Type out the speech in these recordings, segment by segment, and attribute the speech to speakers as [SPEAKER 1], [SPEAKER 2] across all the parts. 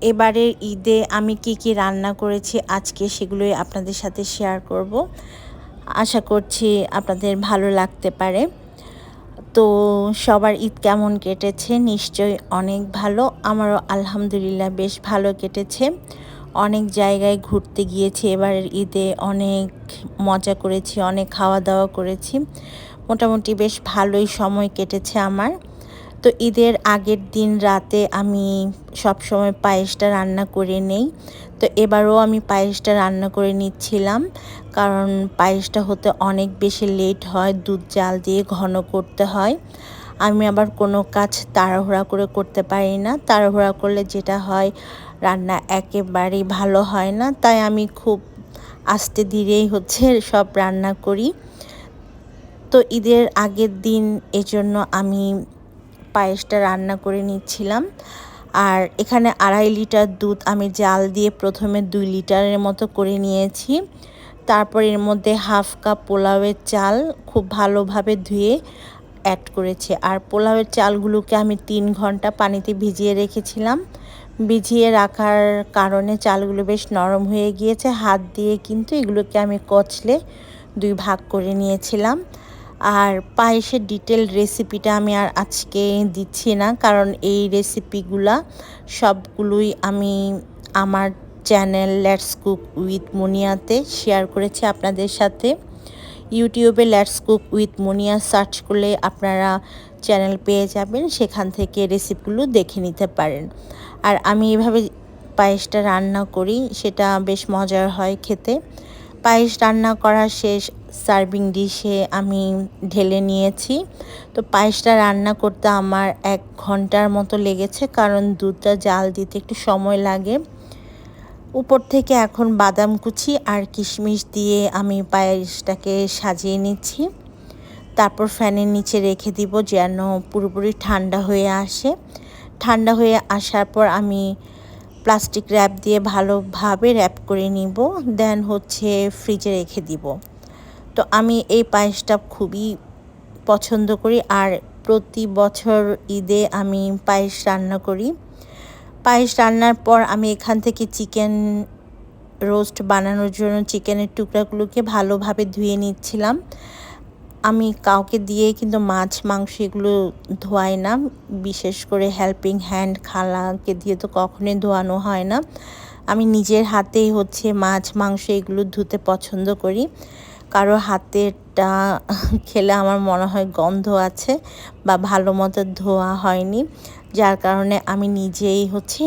[SPEAKER 1] এবারের ঈদে আমি কি কি রান্না করেছি আজকে সেগুলোই আপনাদের সাথে শেয়ার করব। আশা করছি আপনাদের ভালো লাগতে পারে। তো সবার ঈদ কেমন কেটেছে? নিশ্চয়ই অনেক ভালো। আমারও আলহামদুলিল্লাহ বেশ ভালো কেটেছে। অনেক জায়গায় ঘুরতে গিয়েছি, এবারের ঈদে অনেক মজা করেছি, অনেক খাওয়া দাওয়া করেছি। মোটামুটি বেশ ভালোই সময় কেটেছে আমার। তো ঈদের আগের দিন রাতে আমি সব সময় পায়েসটা রান্না করে নেই। তো এবারও আমি পায়েসটা রান্না করে নিচ্ছিলাম, কারণ পায়েসটা হতে অনেক বেশি লেট হয়, দুধ জাল দিয়ে ঘন করতে হয়। আমি আবার কোনো কাজ তাড়াহুড়া করে করতে পারি না। তাড়াহুড়া করলে যেটা হয়, রান্না একেবারেই ভালো হয় না। তাই আমি খুব আস্তে ধীরেই হচ্ছে সব রান্না করি। তো ঈদের আগের দিন এজন্য আমি পায়েসটা রান্না করে নিচ্ছিলাম। আর এখানে আড়াই লিটার দুধ আমি জাল দিয়ে প্রথমে দুই লিটারের মতো করে নিয়েছি। তারপর এর মধ্যে হাফ কাপ পোলাওয়ের চাল খুব ভালোভাবে ধুয়ে অ্যাড করেছে। আর পোলাওয়ের চালগুলোকে আমি তিন ঘণ্টা পানিতে ভিজিয়ে রেখেছিলাম। ভিজিয়ে রাখার কারণে চালগুলো বেশ নরম হয়ে গিয়েছে। হাত দিয়ে কিন্তু এগুলোকে আমি কচলে দুই ভাগ করে নিয়েছিলাম। আর পায়েসের ডিটেল রেসিপিটা আমি আর আজকে দিচ্ছি না, কারণ এই রেসিপিগুলা সবগুলোই আমি আমার চ্যানেল লেটস কুক উইথ মুনিয়াতে শেয়ার করেছি আপনাদের সাথে। ইউটিউবে let's cook with Munia search করলে আপনারা চ্যানেল পেয়ে যাবেন, সেখান থেকে রেসিপিগুলো দেখে নিতে পারেন। আর আমি এভাবে পায়েসটা রান্না করি, সেটা বেশ মজার হয় খেতে। পায়েস রান্না করা শেষ সার্ভিং ডিশে আমি ঢেলে নিয়েছি। তো পায়েসটা রান্না করতে আমার এক ঘণ্টার মতো লেগেছে, কারণ দুধটা জাল দিতে একটু সময় লাগে। উপর থেকে এখন বাদাম কুচি আর কিশমিশ দিয়ে আমি পায়েসটাকে সাজিয়ে নিচ্ছি। তারপর ফ্যানের নিচে রেখে দিব যেন পুরোপুরি ঠান্ডা হয়ে আসে। ঠান্ডা হয়ে আসার পর আমি প্লাস্টিক র্যাপ দিয়ে ভালোভাবে র্যাপ করে নিব, দেন হচ্ছে ফ্রিজে রেখে দিব। তো আমি এই পায়েসটা খুবই পছন্দ করি আর প্রতি বছর ঈদে আমি পায়েস রান্না করি। পায়েস রান্নার পর আমি এখান থেকে চিকেন রোস্ট বানানোর জন্য চিকেনের টুকরাগুলোকে ভালোভাবে ধুয়ে নিচ্ছিলাম। আমি কাউকে দিয়ে কিন্তু মাছ, মাংস এগুলো ধোয়াই না, বিশেষ করে হেল্পিং হ্যান্ড খালাকে দিয়ে তো কখনোই ধোয়ানো হয় না। আমি নিজের হাতেই হচ্ছে মাছ, মাংস এগুলো ধুতে পছন্দ করি। কারও হাতেরটা খেলে আমার মনে হয় গন্ধ আছে বা ভালো মতো ধোয়া হয়নি। যার কারণে আমি নিজেই হচ্ছে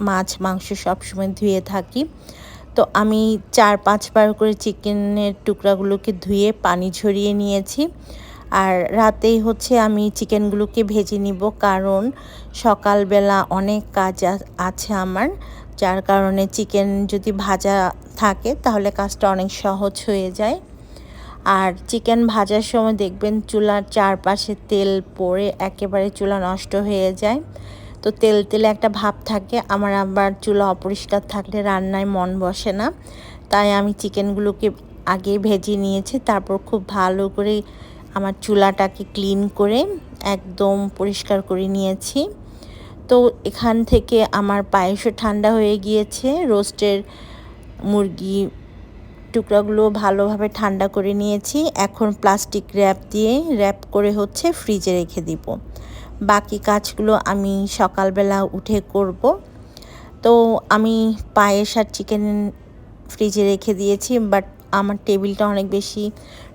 [SPEAKER 1] মাছ, মাংস সবসময় ধুয়ে থাকি। তো আমি চার, পাঁচবার করে চিকেনের টুকরাগুলোকে ধুয়ে পানি ঝরিয়ে নিয়েছি। আর রাতেই হচ্ছে আমি চিকেনগুলোকে ভেজে নিব কারণ সকালবেলা অনেক কাজ আছে আমার। যার কারণে চিকেন যদি ভাজা থাকে, তাহলে কাজটা অনেক সহজ হয়ে যায়। আর চিকেন ভাজার সময় দেখবেন চুলার চারপাশে তেল পড়ে একেবারে চুলা নষ্ট হয়ে যায়। তো তেল, তেলে একটা ভাব থাকে, আমার আবার চুলা অপরিষ্কার থাকলে রান্নায় মন বসে না। তাই আমি চিকেনগুলোকে আগে ভেজে নিয়েছি, তারপর খুব ভালো করে আমার চুলাটাকে ক্লিন করে একদম পরিষ্কার করে নিয়েছি। তো এখান থেকে আমার পায়েসও ঠান্ডা হয়ে গিয়েছে। রোস্টের মুরগি টুকরাগুলো ভালোভাবে ঠান্ডা করে নিয়েছি। এখন প্লাস্টিক র্যাপ দিয়ে র্যাপ করে হচ্ছে ফ্রিজে রেখে দিব। বাকি কাজগুলো আমি সকালবেলা উঠে করব। তো আমি পায়েস আর চিকেন ফ্রিজে রেখে দিয়েছি, বাট আমার টেবিলটা অনেক বেশি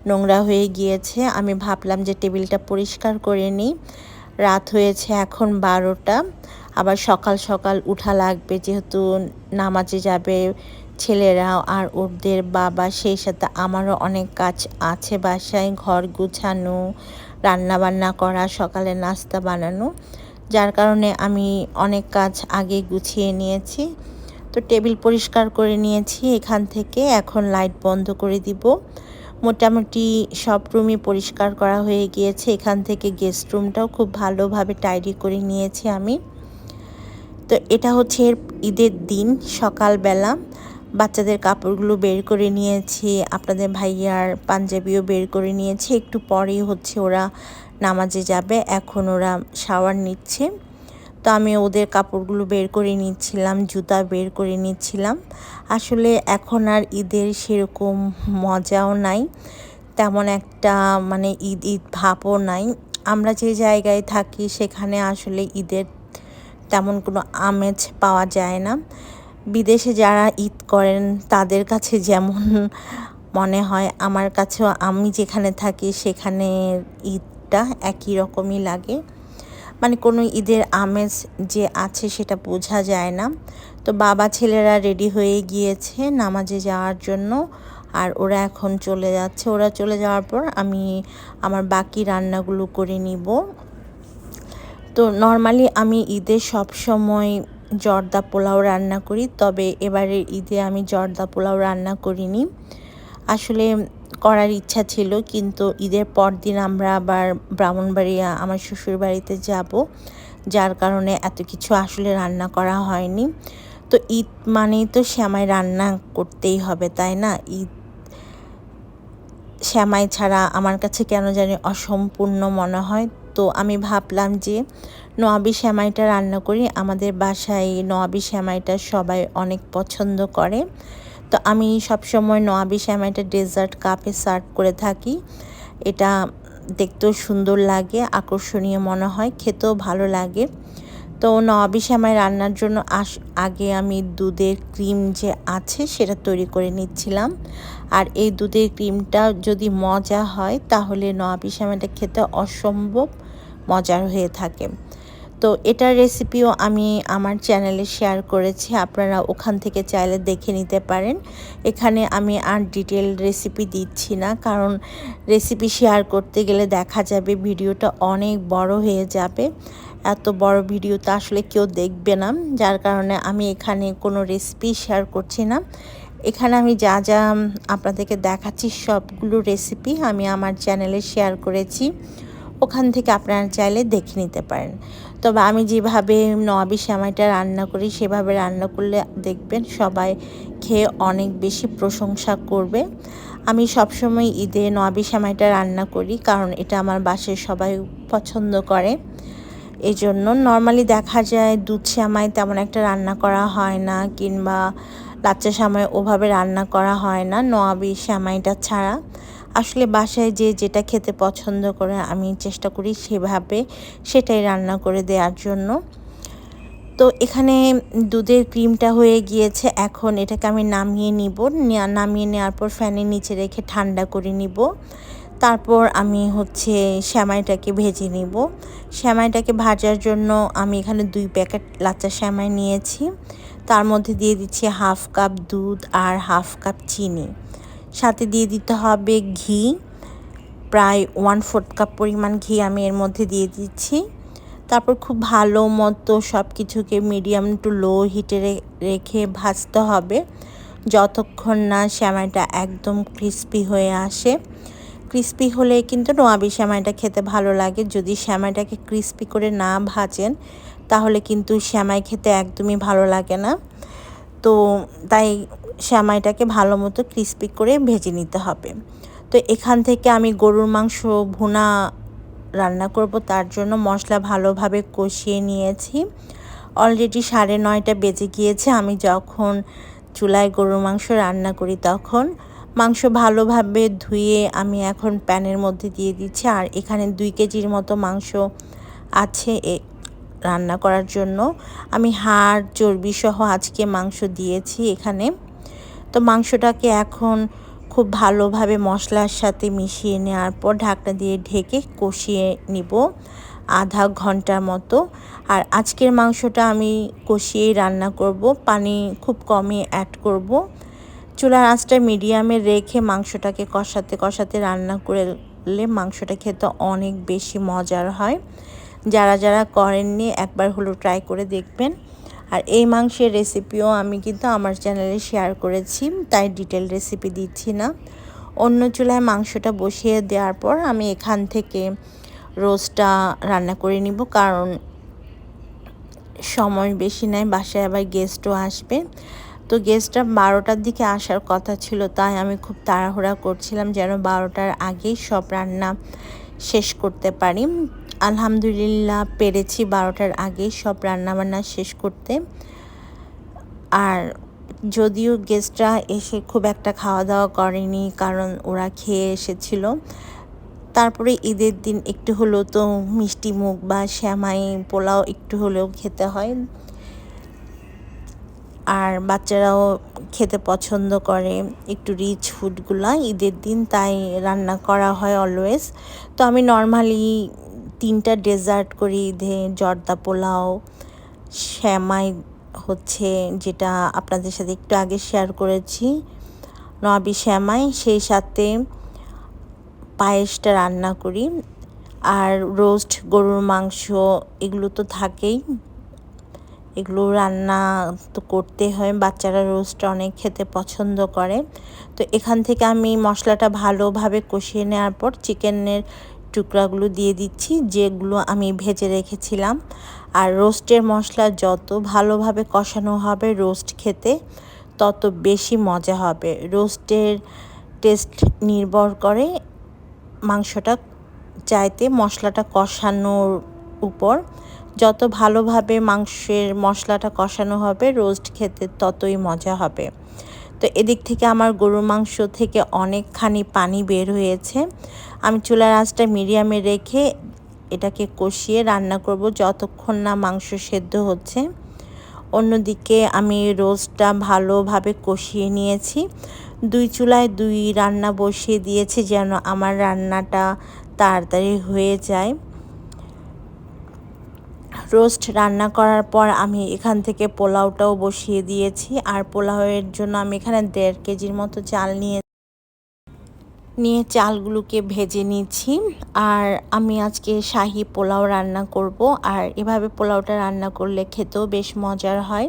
[SPEAKER 1] নোংরা হয়ে গিয়েছে। আমি ভাবলাম যে টেবিলটা পরিষ্কার করে নিই। রাত হয়েছে এখন বারোটা। আবার সকাল সকাল উঠা লাগবে, যেহেতু নামাজে যাবে ছেলেরাও আর ওদের বাবা, সেই সাথে আমারও অনেক কাজ আছে বাসায়, ঘর গুছানো রান্না বান্না করা, সকালে নাস্তা বানানো। যার কারণে আমি অনেক কাজ আগে গুছিয়ে নিয়েছি। তো টেবিল পরিষ্কার করে নিয়েছি, এখান থেকে এখন লাইট বন্ধ করে দিব। মোটামুটি সব রুমই পরিষ্কার করা হয়ে গিয়েছে। এখান থেকে গেস্ট রুমটাও খুব ভালোভাবে টাইডি করে নিয়েছি আমি। তো এটা হচ্ছে ঈদের দিন, সকালবেলা। বাচ্চাদের কাপড়গুলো বের করে নিয়েছি, আপনাদের ভাইয়ার পাঞ্জাবিও বের করে নিয়েছি। একটু পরেই হচ্ছে ওরা নামাজে যাবে, এখন ওরা শাওয়ার নিচ্ছে। তো আমি ওদের কাপড়গুলো বের করে নিচ্ছিলাম, জুতা বের করে নিচ্ছিলাম। আসলে এখন আর ঈদের সেরকম মজাও নাই, তেমন একটা মানে ঈদ ঈদ ভাবও নাই। আমরা যে জায়গায় থাকি সেখানে আসলে ঈদের তেমন কোনো আমেজ পাওয়া যায় না। বিদেশে যারা ঈদ করেন তাদের কাছে যেমন মনে হয়, আমার কাছেও আমি যেখানে থাকি সেখানে ঈদটা একই রকমই লাগে। মানে কোনো ঈদের আমেজ যে আছে সেটা বোঝা যায় না। তো বাবা ছেলেরা রেডি হয়ে গিয়েছে নামাজে যাওয়ার জন্য আর ওরা এখন চলে যাচ্ছে। ওরা চলে যাওয়ার পর আমি আমার বাকি রান্নাগুলো করে নিব। তো নর্মালি আমি ঈদে সব সময় জর্দা পোলাও রান্না করি, তবে এবারের ঈদে আমি জর্দা পোলাও রান্না করিনি। আসলে করার ইচ্ছা ছিল, কিন্তু ঈদের পর দিন আমরা আবার ব্রাহ্মণবাড়িয়া, আমার শ্বশুর বাড়িতে যাব। যার কারণে এত কিছু আসলে রান্না করা হয়নি। তো ঈদ মানেই তো শ্যামাই রান্না করতেই হবে, তাই না? ঈদ শ্যামাই ছাড়া আমার কাছে কেন জানি অসম্পূর্ণ মনে হয়। তো আমি ভাবলাম যে নোয়াবি শ্যামাইটা রান্না করি। আমাদের বাসায় নোয়াবি শ্যামাইটা সবাই অনেক পছন্দ করে। তো আমি সবসময় নোয়াবি শ্যামাইটা ডেজার্ট কাপে সার্ভ করে থাকি। এটা দেখতেও সুন্দর লাগে, আকর্ষণীয় মনে হয়, খেতেও ভালো লাগে। তো নবাবি শ্যামাই রান্নার জন্য আস, আগে আমি দুধের ক্রিম যে আছে সেটা তৈরি করে নিচ্ছিলাম। আর এই দুধের ক্রিমটা যদি মজা হয় তাহলে নবাবি শ্যামাইটা খেতে অসম্ভব মজার হয়ে থাকে। তো এটার রেসিপিও আমি আমার চ্যানেলে শেয়ার করেছি, আপনারা ওখান থেকে চাইলে দেখে নিতে পারেন। এখানে আমি আর ডিটেল রেসিপি দিচ্ছি না, কারণ রেসিপি শেয়ার করতে গেলে দেখা যাবে ভিডিওটা অনেক বড় হয়ে যাবে। এত বড় ভিডিও তো আসলে কেউ দেখবে না, যার কারণে আমি এখানে কোনো রেসিপি শেয়ার করছি না। এখানে আমি যা যা আপনাদেরকে দেখাচ্ছি সবগুলো রেসিপি আমি আমার চ্যানেলে শেয়ার করেছি, ওখান থেকে আপনারা চাইলে দেখে নিতে পারেন। তবে আমি যেভাবে নবাবি শ্যামাইটা রান্না করি, সেভাবে রান্না করলে দেখবেন সবাই খেয়ে অনেক বেশি প্রশংসা করবে। আমি সবসময় ঈদে নবাবি শ্যামাইটা রান্না করি কারণ এটা আমার বাসায় সবাই পছন্দ করে। এই জন্য নর্মালি দেখা যায় দুধ শ্যামাই তেমন একটা রান্না করা হয় না কিংবা লাচ্চা শ্যামাই ওভাবে রান্না করা হয় না নোয়াবি শ্যামাইটা ছাড়া। আসলে বাসায় যে যেটা খেতে পছন্দ করে আমি চেষ্টা করি সেভাবে সেটাই রান্না করে দেওয়ার জন্য। তো এখানে দুধের ক্রিমটা হয়ে গিয়েছে, এখন এটাকে আমি নামিয়ে নিব। নামিয়ে নেওয়ার পর ফ্যানের নিচে রেখে ঠান্ডা করে নিব। তারপর আমি হচ্ছে শ্যামাইটাকে ভেজে নিব। শ্যামাইটাকে ভাজার জন্য আমি এখানে দুই প্যাকেট লাচ্চা শ্যামাই নিয়েছি। তার মধ্যে দিয়ে দিচ্ছি হাফ কাপ দুধ আর হাফ কাপ চিনি। সাথে দিয়ে দিতে হবে ঘি। প্রায় ওয়ান ফোর্থ কাপ পরিমাণ ঘি আমি এর মধ্যে দিয়ে দিচ্ছি। তারপর খুব ভালো মতো সব কিছুকে মিডিয়াম টু লো হিটে রেখে ভাজতে হবে। যতক্ষণ না শ্যামাইটা একদম ক্রিস্পি হয়ে আসে। ক্রিস্পি হলে কিন্তু নোয়াবি শ্যামাইটা খেতে ভালো লাগে। যদি শ্যামাইটাকে ক্রিস্পি করে না ভাজেন, তাহলে কিন্তু শ্যামাই খেতে একদমই ভালো লাগে না। তো তাই শ্যামাইটাকে ভালো মতো ক্রিস্পি করে ভেজে নিতে হবে। তো এখান থেকে আমি গরুর মাংস, ভুনা রান্না করব, তার জন্য মশলা ভালোভাবে কষিয়ে নিয়েছি। অলরেডি সাড়ে নয়টা বেজে গিয়েছে, আমি যখন চুলায় গরুর মাংস রান্না করি তখন মাংস ভালোভাবে ধুয়ে আমি এখন প্যানের মধ্যে দিয়ে দিচ্ছি, আর এখানে দুই কেজির মতো মাংস আছে রান্না করার জন্য। আমি হাড় চর্বি সহ আজকে মাংস দিয়েছি এখানে। তো মাংসটাকে এখন খুব ভালোভাবে মশলার সাথে মিশিয়ে নেওয়ার পর ঢাকনা দিয়ে ঢেকে কষিয়ে নিব আধা ঘণ্টার মতো। আর আজকের মাংসটা আমি কষিয়েই রান্না করব, পানি খুব কমই অ্যাড করব। চুলার আঁচটা মিডিয়ামে রেখে মাংসটাকে কষাতে কষাতে রান্না করলে মাংসটা খেতে অনেক বেশি মজার হয়। যারা যারা করেননি একবার হলো ট্রাই করে দেখবেন। আর এই মাংসের রেসিপিও আমি কিন্তু আমার চ্যানেলে শেয়ার করেছি, তাই ডিটেল রেসিপি দিচ্ছি না। অন্য চুলায় মাংসটা বসিয়ে দেওয়ার পর আমি এখান থেকে রোস্টটা রান্না করে নিব, কারণ সময় বেশি নেয় বাসায় আবার গেস্টও আসবে। তো গেস্টটা বারোটার দিকে আসার কথা ছিল, তাই আমি খুব তাড়াহুড়া করছিলাম যেন বারোটার আগেই সব রান্না শেষ করতে পারি। আলহামদুলিল্লাহ পেরেছি বারোটার আগে সব রান্নাবান্না শেষ করতে। আর যদিও গেস্টরা এসে খুব একটা খাওয়া দাওয়া করেনি, কারণ ওরা খেয়ে এসেছিল। তারপরে ঈদের দিন একটু হলেও তো মিষ্টি মুখ বা শ্যামাই পোলাও একটু হলেও খেতে হয়। আর বাচ্চারাও খেতে পছন্দ করে একটু রিচ ফুডগুলো ঈদের দিন তাই রান্না করা হয় অলওয়েজ তো আমি নর্মালি তিনটা ডেজার্ট করি ঈদে জর্দা পোলাও, শ্যামাই হচ্ছে যেটা আপনাদের সাথে একটু আগে শেয়ার করেছি নবি শ্যামাই, সেই সাথে পায়েসটা রান্না করি, আর রোস্ট গরুর মাংস এগুলো তো থাকেই, এগুলো রান্না তো করতে হয়, বাচ্চারা রোস্ট অনেক খেতে পছন্দ করে, তো এখান থেকে আমি মশলাটা ভালোভাবে কষিয়ে নেওয়ার পর চিকেনের টুকরাগুলো দিয়ে দিচ্ছি, যেগুলো আমি ভেজে রেখেছিলাম। আর রোস্টের মশলা যত ভালোভাবে কষানো হবে রোস্ট খেতে, তত বেশি মজা হবে। রোস্টের টেস্ট নির্ভর করে মাংসটা চাইতে মশলাটা কষানোর উপর। যত ভালোভাবে মাংসের মশলাটা কষানো হবে রোস্ট খেতে, ততই মজা হবে। তো এদিক থেকে আমার গরুর মাংস থেকে অনেকখানি পানি বের হয়েছে। আমি চুলার আঁচটা মিডিয়ামে রেখে এটাকে কষিয়ে রান্না করব যতক্ষণ না মাংস সেদ্ধ হচ্ছে। অন্যদিকে আমি রোস্টটা ভালোভাবে কষিয়ে নিয়েছি। দুই চুলায় দুই রান্না বসিয়ে দিয়েছি যেন আমার রান্নাটা তাড়াতাড়ি হয়ে যায়। রোস্ট রান্না করার পর আমি এখান থেকে পোলাওটাও বসিয়ে দিয়েছি। আর পোলাওয়ের জন্য আমি এখানে দেড় কেজির মতো চাল নিয়ে নিয়ে চালগুলোকে ভেজে নিয়েছি আর আমি আজকে শাহি পোলাও রান্না করব। আর এভাবে পোলাওটা রান্না করলে খেতেও বেশ মজার হয়।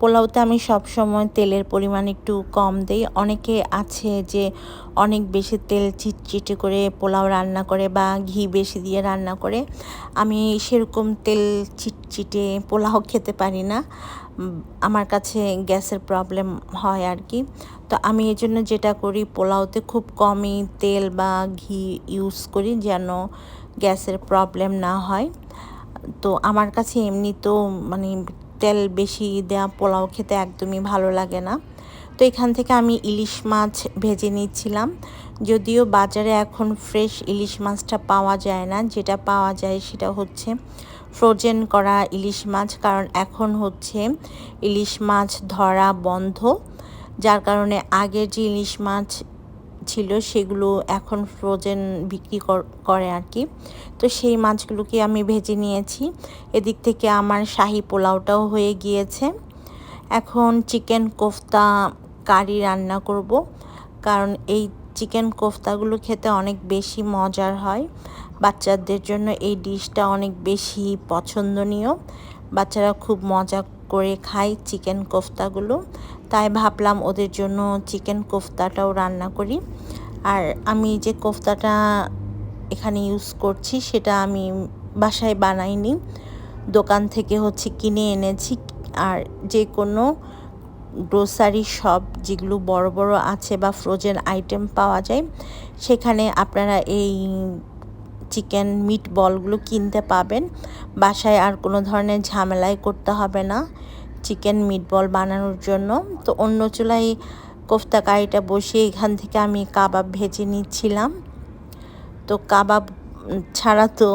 [SPEAKER 1] পোলাওতে আমি সব সময় তেলের পরিমাণ একটু কম দেই। অনেকে আছে যে অনেক বেশি তেল চিটচিটে করে পোলাও রান্না করে বা ঘি বেশি দিয়ে রান্না করে। আমি সেরকম তেল চিটচিটে পোলাও খেতে পারি না। আমার কাছে গ্যাসের প্রবলেম হয় আর কি তো আমি এই জন্য যেটা করি, পোলাওতে খুব কমই তেল বা ঘি ইউজ করি যেন গ্যাসের প্রবলেম না হয়। তো আমার কাছে এমনি তো মানে তেল বেশি দেওয়া পোলাও খেতে একদমই ভালো লাগে না। তো এখান থেকে আমি ইলিশ মাছ ভেজে নিচ্ছিলাম। যদিও বাজারে এখন ফ্রেশ ইলিশ মাছটা পাওয়া যায় না। যেটা পাওয়া যায় সেটা হচ্ছে ফ্রোজেন করা ইলিশ মাছ, কারণ এখন হচ্ছে ইলিশ মাছ ধরা বন্ধ। যার কারণে আগের যে ইলিশ মাছ ছিল সেগুলো এখন ফ্রোজেন বিক্রি করে আর কি। তো সেই মাছগুলোকে আমি ভেজে নিয়েছি। এদিক থেকে আমার শাহি পোলাওটাও হয়ে গিয়েছে। এখন চিকেন কোফতা কারি রান্না করব, কারণ এই চিকেন কোফতাগুলো খেতে অনেক বেশি মজার হয়। বাচ্চাদের জন্য এই ডিশটা অনেক বেশি পছন্দনীয়। বাচ্চারা খুব মজা করে খায় চিকেন কোফতাগুলো। তাই ভাবলাম ওদের জন্য চিকেন কোফতাটাও রান্না করি। আর আমি যে কোফতাটা এখানে ইউজ করছি সেটা আমি বাসায় বানাইনি। দোকান থেকে হচ্ছে কিনে এনেছি। আর যে কোনো গ্রোসারি শপ যেগুলো বড় বড় আছে বা ফ্রোজেন আইটেম পাওয়া যায়, সেখানে আপনারা এই চিকেন মিট বলগুলো কিনতে পাবেন। বাসায় আর কোনো ধরনের ঝামেলাই করতে হবে না চিকেন মিট বল বানানোর জন্য। তো অন্য চুলায় কোফতা কারিটা বসিয়ে এখান থেকে আমি কাবাব ভেজে নিচ্ছিলাম। তো কাবাব ছাড়া তো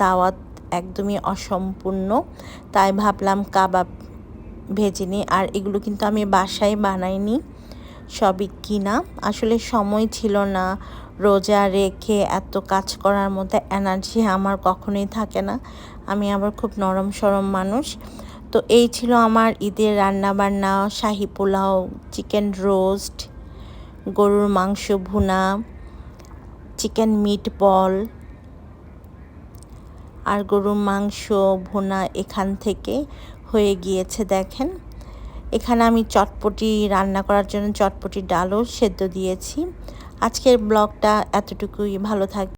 [SPEAKER 1] দাওয়াত একদমই অসম্পূর্ণ। তাই ভাবলাম কাবাব ভেজে নিই। আর এগুলো কিন্তু আমি বাসায় বানাইনি, সবই কিনা। আসলে সময় ছিল না রোজা রেখে এত কাজ করার মধ্যে এনার্জি আমার কখনোই থাকে না। আমি আবার খুব নরম সরম মানুষ। তো এই ছিল আমার ঈদের রান্নাবান্না, শাহি পোলাও চিকেন রোস্ট গরুর মাংস ভুনা চিকেন মিট বল আর গরুর মাংস ভুনা এখান থেকে হয়ে গিয়েছে দেখেন। এখানে আমি চটপটি রান্না করার জন্য চটপটি ডালও সেদ্ধ দিয়েছি। আজকের ব্লগটা এতটুকুই। ভালো থাক